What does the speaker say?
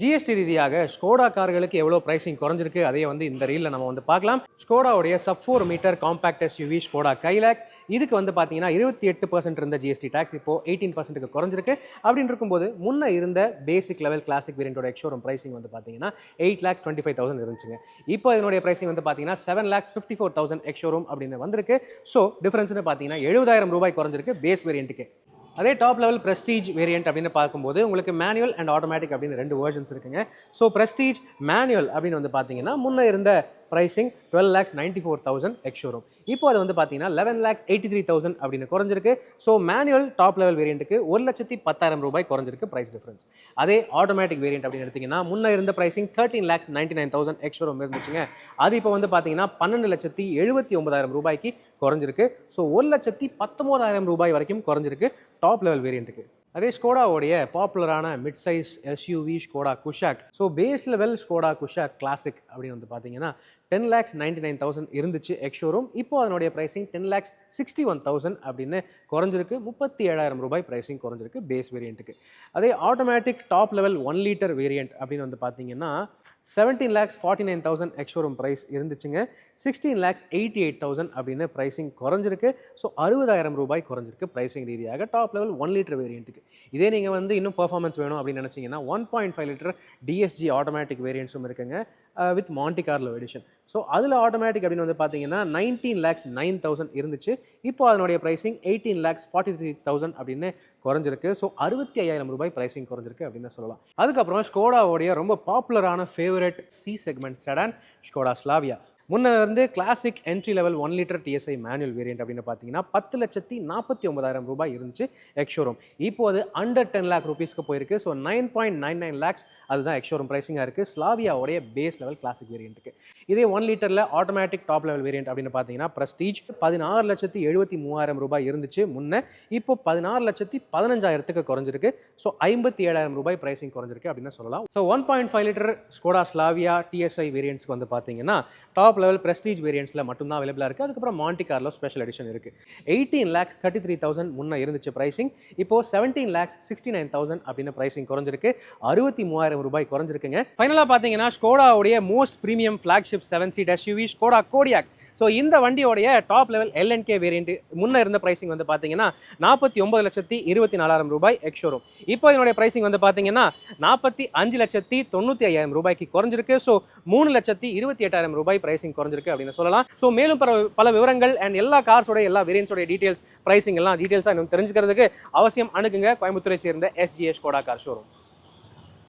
GST ரீதியாக Skoda கார்களுக்கு எவ்வளோ pricing குறைஞ்சிருக்கு அதையே வந்து இந்த ரீலில் நம்ம வந்து பார்க்கலாம். ஸ்கோடாவுடைய sub four metre compact SUV Skoda Kylaq இதுக்கு வந்து பார்த்தீங்கன்னா இருபத்தி எட்டு பர்சன்ட் இருந்த ஜிஎஸ்டி டேக்ஸ் இப்போ எயிட்டீன் பர்சன்ட்டுக்கு குறைஞ்சிருக்கு. அப்படின்னு இருக்கும்போது முன்ன இருந்த பேசிக் லெவல் கிளாசிக் வேரியண்டோட எக்ஷோரூம் ப்ரைசிங் வந்து பார்த்தீங்கன்னா eight lakhs twenty five thousand இருந்துச்சுங்க. இப்போ இதனுடைய ப்ரைசிங் வந்து பார்த்தீங்கன்னா seven lakhs fifty four thousand ex showroom அப்படின்னு வந்திருக்கு. ஸோ டிஃபரன்ஸ்னு பார்த்தீங்கன்னா எழுபதாயிரம் ரூபாய் குறைஞ்சிருக்கு பேஸ் வேரியண்ட்டுக்கு அதே டாப் லெவல் ப்ரெஸ்டீஜ் வேரியண்ட் அப்படின்னு பார்க்கும்போது உங்களுக்கு மேனுவல் அண்ட் ஆட்டோமேட்டிக் அப்படின்னு ரெண்டு வேர்ஷன்ஸ் இருக்குங்க. ஸோ ப்ரெஸ்டீஜ் மேனுவல் அப்படின்னு வந்து பார்த்தீங்கன்னா முன்னே இருந்த pricing twelve lakhs ninety four thousand ex showroom இப்போ அது வந்து பார்த்தீங்கன்னா eleven lakhs eighty three thousand அப்படின்னு குறைஞ்சிருக்கு. ஸோ மேனுவல் டாப் லெவல் வேரியண்ட்டுக்கு ஒரு லட்சத்தி பத்தாயிரம் ரூபாய் குறைஞ்சிருக்கு ப்ரைஸ் டிஃபரன்ஸ் அதே ஆட்டோமேட்டிக் வேரியன்ட் அப்படின்னு எடுத்தீங்கன்னா முன்னே இருந்த pricing thirteen lakhs ninety nine thousand ex showroom இருந்துச்சுங்க. அது இப்போ வந்து பார்த்தீங்கன்னா பன்னெண்டு லட்சத்தி எழுபத்தி ஒன்பதாயிரம் ரூபாய்க்கு குறைஞ்சிருக்கு. ஸோ ஒரு லட்சத்தி பத்தொம்போதாயிரம் ரூபாய் வரைக்கும் குறைஞ்சிருக்கு டாப் லெவல் வேரியண்ட்டுக்கு அதே ஸ்கோடாவுடைய பாப்புலரான mid size SUV Skoda Kushaq so base level Skoda Kushaq classic அப்படின்னு வந்து பார்த்தீங்கன்னா ten lakhs ninety nine thousand இருந்துச்சு எக்ஷோரூம் இப்போ அதனுடைய pricing ten lakhs sixty one thousand அப்படின்னு குறைஞ்சிருக்கு. முப்பத்தி ஏழாயிரம் ரூபாய் ப்ரைசிங் குறைஞ்சிருக்கு பேஸ் வேரியண்ட்டுக்கு அதே automatic top level one litre variant அப்படின்னு வந்து பார்த்தீங்கன்னா seventeen lakhs forty nine thousand ex showroom price இருந்துச்சுங்க. Sixteen lakhs eighty eight thousand அப்படின்னு ப்ரைசிங் குறைஞ்சிருக்கு. ஸோ அறுபதாயிரம் ரூபாய் குறைஞ்சிருக்கு ப்ரைசிங் ரீதியாக. டாப் லெவல் ஒன் லிட்டர் வேரியண்ட்டுக்கு இதே நீங்கள் வந்து இன்னும் பர்ஃபார்மன்ஸ் வேணும் அப்படின்னு நினச்சிங்கன்னா one point five litre DSG automatic வேரியன்ட்ஸும் இருக்குங்க. With Monte Carlo edition so அதில் ஆட்டோமேட்டிக் அப்படின்னு வந்து பார்த்தீங்கன்னா நைன்டீன் லேக்ஸ் நைன் தௌசண்ட் இருந்துச்சு. இப்போ அதனுடைய pricing eighteen lakhs forty three thousand அப்படின்னு குறைஞ்சிருக்கு. ஸோ அறுபத்தி ஐயாயிரம் ரூபாய் ப்ரைசிங் குறைஞ்சிருக்கு அப்படின்னு சொல்லலாம். அதுக்கப்புறம் ஸ்கோடாவுடைய ரொம்ப பாப்புலரான favourite C segment sedan Skoda Slavia முன்ன வந்து classic entry level one litre TSI manual variant அப்படின்னு பார்த்தீங்கன்னா பத்து லட்சத்தி நாற்பத்தி ஒன்பதாயிரம் ரூபாய் இருந்துச்சு எக்ஷோரூம் இப்போ அது அண்டர் டென் லேக் ருபீஸ்க்கு போயிருக்கு. So nine point nine nine lakhs அதுதான் எக்ஷோரூம் ப்ரைஸிங்காக இருக்குது ஸ்லாவியாவுடைய பேஸ் லெவல் கிளாசிக் வேரியன்ட்டுக்கு இதே ஒன் லிட்டரில் ஆட்டோமேட்டிக் டாப் லெவல் வேரியன்ட் அப்படின்னு பார்த்தீங்கன்னா ப்ரஸ்டீஜ் பதினாறு லட்சத்தி எழுபத்தி மூவாயிரம் ரூபாய் இருந்துச்சு முன்ன. இப்போ பதினாறு லட்சத்தி பதினஞ்சாயிரத்துக்கு குறைஞ்சிருக்கு. ஸோ ஐம்பத்தி ஏழாயிரம் ரூபாய் ப்ரைசிங் குறைஞ்சிருக்கு அப்படின்னு சொல்லலாம். So one point five litre Skoda Slavia TSI வேரியன்ட்ஸ்க்கு வந்து பார்த்தீங்கன்னா டாப் லெவல் ப்ரெஸ்டீஜ் வேரியன்ட்ஸில் மட்டும்தான் அவைலபிளாக இருக்குது அதுக்கப்புறம் மாண்டி கார்லோ ஸ்பெஷல் எடிஷன் இருக்குது eighteen lakhs thirty three thousand முன்னே இருந்துச்சு ப்ரைசிங் இப்போது seventeen lakhs sixty nine thousand அப்படின்னு ப்ரைசிங் குறைஞ்சிருக்கு. அறுபத்தி மூவாயிரம் ரூபாய் குறைஞ்சிருக்குங்க. ஃபைனலாக பார்த்தீங்கன்னா ஸ்கோடாவுடைய most premium flagship seven seat SUV Skoda Kodiaq so இந்த வண்டியோடைய டாப் லெவல் எல்என்கே வேரியண்ட் முன்னே இருந்த ப்ரைசிங் வந்து பார்த்தீங்கன்னா நாற்பத்தி ஒன்பது லட்சத்தி இருபத்தி நாலாயிரம் ரூபாய் எக்ஷோரூம் இப்போ இதனுடைய ப்ரைசிங் வந்து பார்த்தீங்கன்னா நாற்பத்தி அஞ்சு லட்சத்தி தொண்ணூற்றி ஐயாயிரம் ரூபாய்க்கு குறைஞ்சிருக்கு. ஸோ மூணு லட்சத்தி இருபத்தி எட்டாயிரம் ரூபாய் ப்ரைசிங் குறைஞ்சிருக்கு அப்படின்னு சொல்லலாம். ஸோ மேலும் பல பல விவரங்கள் அண்ட் எல்லா கார்ஸோட எல்லா வேரியன்ஸோட டீடைல்ஸ் ப்ரைசிங் எல்லாம் டீடைல்ஸாக இன்னும் தெரிஞ்சுக்கிறதுக்கு அவசியம் அணுகுங்க. கோயம்புத்தூரை சேர்ந்த எஸ்ஜிஎஸ் கோடா கார் ஷோரூம்